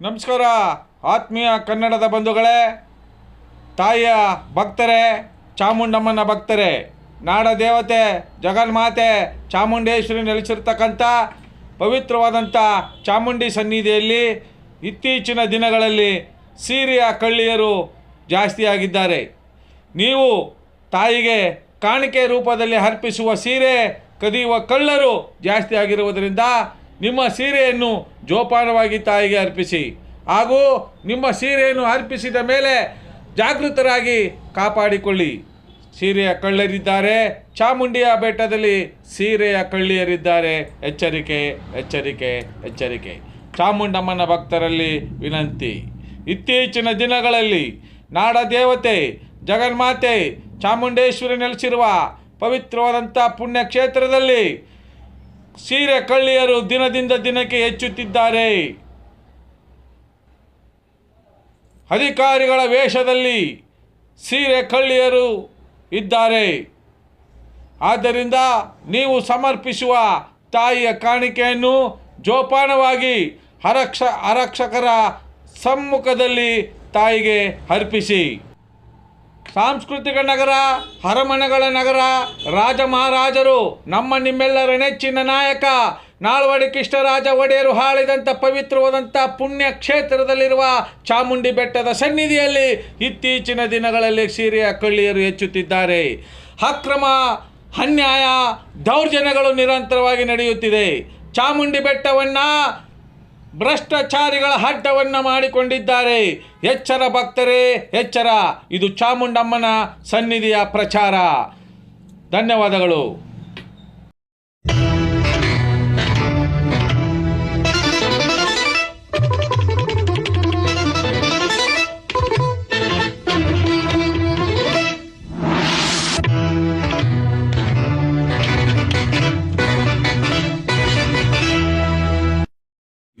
ನಮಸ್ಕಾರ, ಆತ್ಮೀಯ ಕನ್ನಡದ ಬಂಧುಗಳೇ, ತಾಯಿಯ ಭಕ್ತರೇ, ಚಾಮುಂಡಮ್ಮನ ಭಕ್ತರೇ, ನಾಡ ದೇವತೆ ಜಗನ್ಮಾತೆ ಚಾಮುಂಡೇಶ್ವರಿ ನೆಲೆಸಿರ್ತಕ್ಕಂಥ ಪವಿತ್ರವಾದಂಥ ಚಾಮುಂಡಿ ಸನ್ನಿಧಿಯಲ್ಲಿ ಇತ್ತೀಚಿನ ದಿನಗಳಲ್ಲಿ ಸೀರೆಯ ಕಳ್ಳಿಯರು ಜಾಸ್ತಿಯಾಗಿದ್ದಾರೆ. ನೀವು ತಾಯಿಗೆ ಕಾಣಿಕೆ ರೂಪದಲ್ಲಿ ಅರ್ಪಿಸುವ ಸೀರೆ, ಕದಿಯುವ ಕಳ್ಳರು ಜಾಸ್ತಿ ಆಗಿರುವುದರಿಂದ ನಿಮ್ಮ ಸೀರೆಯನ್ನು ಜೋಪಾನವಾಗಿ ತಾಯಿಗೆ ಅರ್ಪಿಸಿ. ಹಾಗೂ ನಿಮ್ಮ ಸೀರೆಯನ್ನು ಅರ್ಪಿಸಿದ ಮೇಲೆ ಜಾಗೃತರಾಗಿ ಕಾಪಾಡಿಕೊಳ್ಳಿ. ಸೀರೆಯ ಕಳ್ಳರಿದ್ದಾರೆ. ಚಾಮುಂಡಿಯ ಬೆಟ್ಟದಲ್ಲಿ ಸೀರೆಯ ಕಳ್ಳಿಯರಿದ್ದಾರೆ. ಎಚ್ಚರಿಕೆ ಎಚ್ಚರಿಕೆ ಎಚ್ಚರಿಕೆ. ಚಾಮುಂಡಮ್ಮನ ಭಕ್ತರಲ್ಲಿ ವಿನಂತಿ. ಇತ್ತೀಚಿನ ದಿನಗಳಲ್ಲಿ ನಾಡ ದೇವತೆ ಜಗನ್ಮಾತೆ ಚಾಮುಂಡೇಶ್ವರಿ ನೆಲೆಸಿರುವ ಪವಿತ್ರವಾದಂಥ ಪುಣ್ಯಕ್ಷೇತ್ರದಲ್ಲಿ ಸೀರೆ ಕಳ್ಳಿಯರು ದಿನದಿಂದ ದಿನಕ್ಕೆ ಹೆಚ್ಚುತ್ತಿದ್ದಾರೆ. ಅಧಿಕಾರಿಗಳ ವೇಷದಲ್ಲಿ ಸೀರೆ ಕಳ್ಳಿಯರು ಇದ್ದಾರೆ. ಆದ್ದರಿಂದ ನೀವು ಸಮರ್ಪಿಸುವ ತಾಯಿಯ ಕಾಣಿಕೆಯನ್ನು ಜೋಪಾನವಾಗಿ ಆರಕ್ಷ ಆರಕ್ಷಕರ ಸಮ್ಮುಖದಲ್ಲಿ ತಾಯಿಗೆ ಅರ್ಪಿಸಿ. ಸಾಂಸ್ಕೃತಿಕ ನಗರ, ಅರಮನೆಗಳ ನಗರ, ರಾಜ ಮಹಾರಾಜರು, ನಮ್ಮ ನಿಮ್ಮೆಲ್ಲರ ನೆಚ್ಚಿನ ನಾಯಕ ನಾಲ್ವಡಿ ಕೃಷ್ಣರಾಜ ಒಡೆಯರು ಹಾಳಿದಂಥ ಪವಿತ್ರವಾದಂಥ ಪುಣ್ಯ ಕ್ಷೇತ್ರದಲ್ಲಿರುವ ಚಾಮುಂಡಿ ಬೆಟ್ಟದ ಸನ್ನಿಧಿಯಲ್ಲಿ ಇತ್ತೀಚಿನ ದಿನಗಳಲ್ಲಿ ಸೀರೆಯ ಕಳ್ಳಿಯರು ಹೆಚ್ಚುತ್ತಿದ್ದಾರೆ. ಅಕ್ರಮ, ಅನ್ಯಾಯ, ದೌರ್ಜನ್ಯಗಳು ನಿರಂತರವಾಗಿ ನಡೆಯುತ್ತಿದೆ. ಚಾಮುಂಡಿ ಬೆಟ್ಟವನ್ನು ಭ್ರಷ್ಟಾಚಾರಿಗಳ ಅಡ್ಡವನ್ನು ಮಾಡಿಕೊಂಡಿದ್ದಾರೆ. ಎಚ್ಚರ ಭಕ್ತರೇ ಎಚ್ಚರ. ಇದು ಚಾಮುಂಡಮ್ಮನ ಸನ್ನಿಧಿಯ ಪ್ರಚಾರ. ಧನ್ಯವಾದಗಳು.